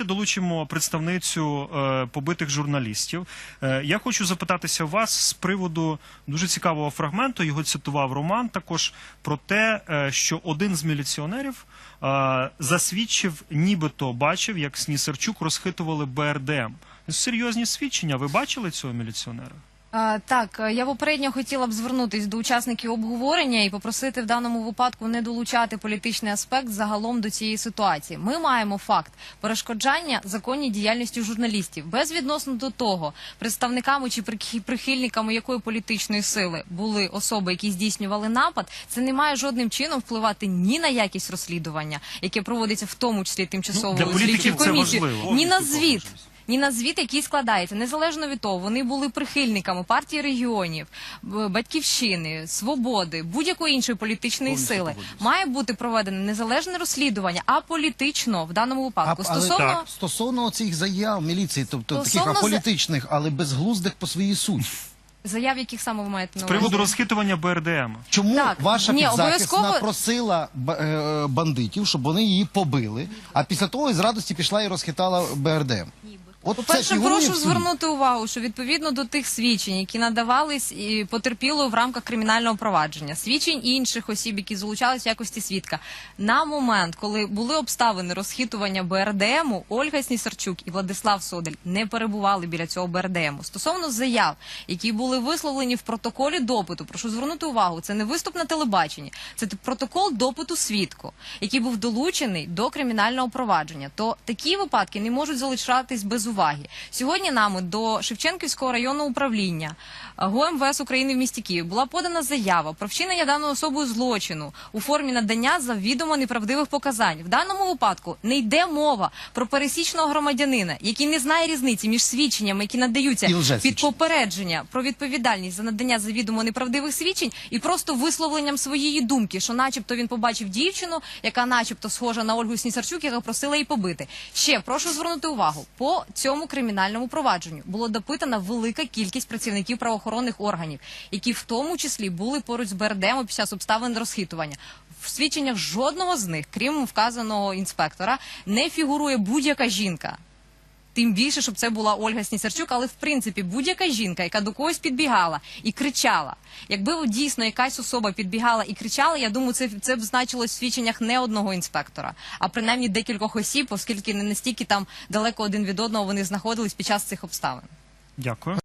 Долучимо представницю е, побитих журналістів. Е, я хочу запитатися вас з приводу дуже цікавого фрагменту. Його цитував Роман також про те, е, що один з міліціонерів е, засвідчив, нібито бачив, як Снісарчук розхитували БРДМ. Серйозні свідчення. Ви бачили цього міліціонера? Так, е, я попередньо хотіла б звернутись до учасників обговорення і попросити в даному випадку не долучати політичний аспект загалом до цієї ситуації. Ми маємо факт перешкоджання законній діяльності журналістів безвідносно до того, представниками чи прихи- прихильниками якої політичної сили були особи, які здійснювали напад. Це не має жодним чином впливати ні на якість розслідування, яке проводиться в тому числі тимчасовою Ну, слідчою це комісією, ні на звіт. Ні на звіт, який складається, незалежно від того, вони були прихильниками партії регіонів, батьківщини, свободи, будь-якої іншої політичної сили. Має бути проведене незалежне розслідування, а політично в даному випадку. але Стосовно Так. стосовно цих заяв міліції, тобто таких за- аполітичних, але безглуздих по своїй суті. заяв, яких саме ви маєте на З приводу розхитування БРДМ. Чому Так, ваша ні, підзахисна обов'язково- просила б- е, бандитів, щоб вони її побили, а після того із радості пішла і розхитала БРДМ? От це По-перше, прошу звернути увагу, що відповідно до тих свідчень, які надавались і потерпіло в рамках кримінального провадження, свідчень інших осіб, які залучались в якості свідка, на момент, коли були обставини розхитування БРДМу, Ольга Снісарчук і Владислав Содель не перебували біля цього БРДМу. Стосовно заяв, які були висловлені в протоколі допиту, прошу звернути увагу, це не виступ на телебаченні, це протокол допиту свідку, який був долучений до кримінального провадження. То такі випадки не можуть залишатись без уваги. Сьогодні нами до Шевченківського районного управління е, ГУМВС України в місті Київ була подана заява про вчинення даною особою злочину у формі надання завідомо неправдивих показань. В даному випадку не йде мова про пересічного громадянина, який не знає різниці між свідченнями, які надаються під попередження про відповідальність за надання завідомо неправдивих свідчень і просто висловленням своєї думки, що, начебто, він побачив дівчину, яка, начебто, схожа на Ольгу Снісарчук, яка просила її побити. Ще прошу звернути увагу по цьому кримінальному провадженню було допитана велика кількість працівників правоохоронних органів, які в тому числі були поруч з БРДМ під час обставин розхитування. В свідченнях жодного з них, крім вказаного інспектора, не фігурує будь-яка жінка. Тим більше, щоб це була Ольга Снісарчук, але в принципі будь-яка жінка, яка до когось підбігала і кричала. Якби дійсно якась особа підбігала і кричала, я думаю, це, це б значилось в свідченнях не одного інспектора, а принаймні декількох осіб, оскільки не настільки там далеко один від одного вони знаходились під час цих обставин. Дякую.